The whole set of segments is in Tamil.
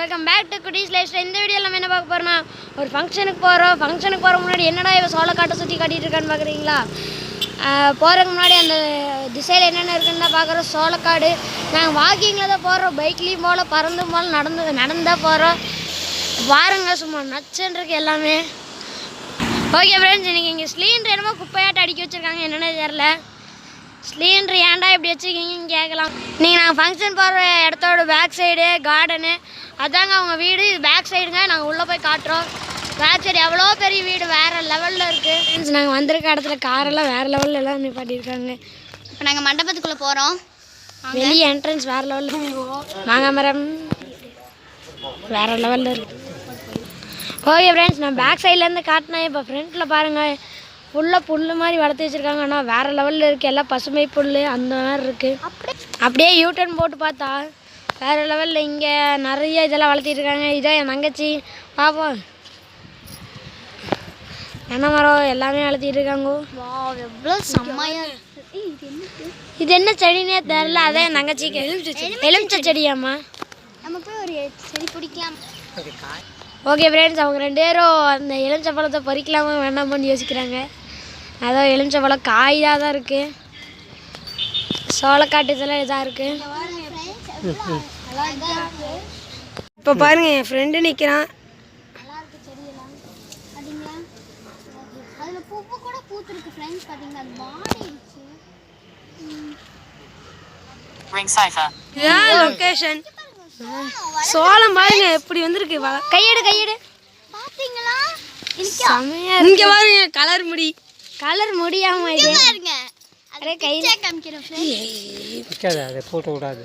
Welcome back to Kutties life இந்த வீடியோவில் நம்ம என்ன பார்க்க போறோம்னா ஒரு ஃபங்க்ஷனுக்கு போகிறோம் ஃபங்க்ஷனுக்கு போகிற முன்னாடி என்னடா இவன் சோள காட்டை சுற்றி காட்டிகிட்டு இருக்கான்னு பார்க்குறீங்களா போகிறதுக்கு முன்னாடி அந்த திசையில் என்னென்ன இருக்குன்னு தான் பார்க்குறோம் சோளக்காடு நாங்கள் வாக்கிங்கில் தான் போகிறோம் பைக்லேயும் போல் பறந்தும் போல் நடந்து நடந்தால் போகிறோம் பாருங்க சும்மா நச்சுன்றிருக்கு எல்லாமே. ஓகே ஃப்ரெண்ட்ஸ் இன்றைக்கி இங்கே சிலிண்டர் என்னமோ குப்பையாட்டு அடிக்க வச்சுருக்காங்க. என்னென்ன தெரில சிலிண்டர் ஏன்டா இப்படி வச்சுருக்கீங்கன்னு கேட்கலாம். நீங்கள் நாங்கள் ஃபங்க்ஷன் போகிற இடத்தோட பேக் சைடு கார்டனு அதாங்க அவங்க வீடு. இது பேக் சைடுங்க நாங்கள் உள்ளே போய் காட்டுறோம். பேக் சைடு எவ்வளோ பெரிய வீடு? வேறு லெவலில் இருக்குது ஃப்ரெண்ட்ஸ் நாங்கள் வந்திருக்க இடத்துல காரெல்லாம் வேறு லெவலில் எல்லாம் நிப்பாட்டியிருக்காங்க. இப்போ நாங்கள் மண்டபத்துக்குள்ளே போகிறோம் வெளியே என்ட்ரன்ஸ் வேறு லெவலில் மாங்காய் மரம். வேறு லெவலில் இருக்கு. ஓகே ஃப்ரெண்ட்ஸ் நான் பேக் சைட்லேருந்து காட்டினேன். இப்போ ஃப்ரண்ட்டில் பாருங்கள் ஃபுல்லாக புல் மாதிரி வளர்த்து வச்சுருக்காங்க. ஆனால் வேறு லெவலில் இருக்குது எல்லாம் பசுமை புல் அந்த மாதிரி இருக்குது அப்படியே. யூட்டர்ன் போட்டு பார்த்தா வேறு லெவலில் இங்கே நிறைய இதெல்லாம் வளர்த்திட்டு இருக்காங்க இதான் என் தங்கச்சி. பாப்போம். தென்னை மரம்? எல்லாமே வளர்த்திட்டு இருக்காங்க வா எவ்வளோ செம்மையாக இது என்ன இது என்ன செடினே தெரில அதான் என் தங்கச்சிக்கு. எலுமிச்சை செடியாம்மா. நம்ம போய் ஒரு செடி பிடிக்கலாம். ஓகே ஃப்ரெண்ட்ஸ் அவங்க ரெண்டு பேரும் அந்த எலுமிச்சை பழத்தை பறிக்கலாமா வேண்டாமான்னு யோசிக்கிறாங்க. அதான் எலுமிச்சை பழம் காயாக தான் இருக்குது சோளக்காட்டு இதெல்லாம் இதாக இருக்குது இப்போ பாருங்க என் ஃப்ரெண்டு நிற்கிறான் அதில் பூ பூ கூட பூத்துருக்கு ஃப்ரெண்ட்ஸ் பார்த்தீங்களா அது வாடிடுச்சு Ring cipher. இதான் லொக்கேஷன் சோளம் பாருங்க எப்படி வந்திருக்கு. கையெடு கையெடு. பார்த்தீங்களா இங்க பாருங்க கலர் முடி. கலர் முடியாம இது. பாருங்க. அரே கை காமிக்கிறோம் ஃப்ரெண்ட்ஸ் நிற்காது அதை போட்டு விடாது.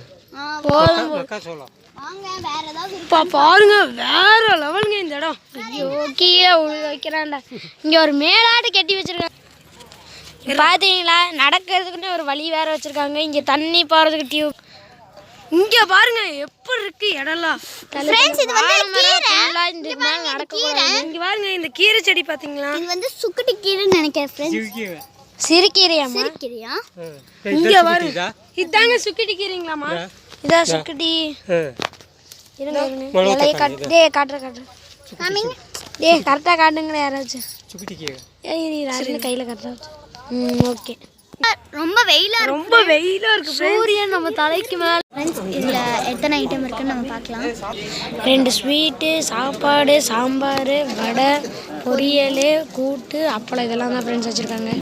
இப்போ பாருங்க வேற லெவலுங்க இந்த இடம். ஐயோ கீழே உள்ள வைக்கிறான்டா. இங்கே ஒரு மேலாட்டு கட்டி வச்சிருக்காங்க. பார்த்தீங்களா நடக்கிறதுக்குன்னு ஒரு வழி வேற வச்சிருக்காங்க. இங்கே தண்ணி போகிறதுக்கு டியூப் இங்கே பாருங்க எப்படி இருக்கு இடம்லாம். Friends, இது வந்து கீரை. இந்த மேலே நடக்க இங்கே பாருங்க இந்த கீரை செடி பார்த்தீங்களா இது வந்து சுக்குட்டி கீரைன்னு நினைக்கிறேன் ஃப்ரெண்ட்ஸ் சிறுகீரையாம்மா? சிரிக்கிறியா இங்கே பாருங்க இதாங்க சுக்கிட்டி கீரைங்களாம்மா. இதான் சுக்கிட்டி இருங்க இருங்க. இலையை காட்டு டே காட்டுற காட்டுற காமிங்க டே கரெக்டாக காட்டுங்களேன் யாராச்சும். யாருன்னு கையில் கட்டுறாச்சு ம் ஓகே. ரொம்ப வெயிலா இருக்கு. ரொம்ப வெயிலாக இருக்கு சூரியன் நம்ம தலைக்கு மேலே. இதுல எத்தனை ஐட்டம் இருக்குன்னு நம்ம பார்க்கலாம். ரெண்டு ஸ்வீட்டு சாப்பாடு சாம்பார் வடை பொரியல் கூட்டு அப்பளம் இதெல்லாம் தான் ஃப்ரெண்ட்ஸ் வச்சுருக்காங்க.